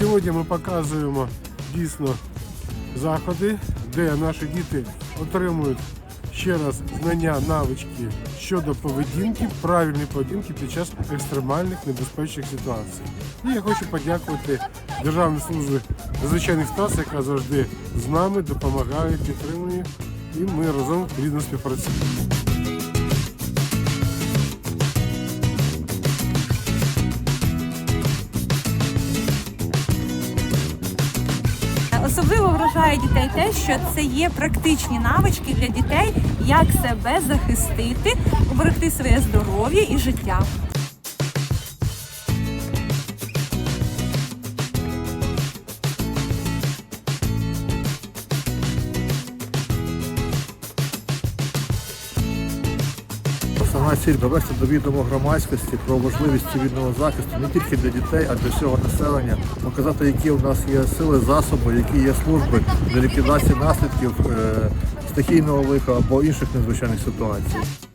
Сьогодні ми показуємо дійсно заходи, де наші діти отримують ще раз знання, навички щодо поведінки, правильної поведінки під час екстремальних небезпечних ситуацій. І я хочу подякувати Державній службі надзвичайних ситуацій, яка завжди з нами допомагає, підтримує, і ми разом плідно співпрацюємо. Особливо вражає дітей те, що це є практичні навички для дітей, як себе захистити, уберегти своє здоров'я і життя. Основна сіль довести до відомо громадськості про важливість цивільного захисту не тільки для дітей, а для всього населення, показати, які у нас є сили, засоби, які є служби для ліквідації наслідків е, стихійного лиха або інших надзвичайних ситуацій.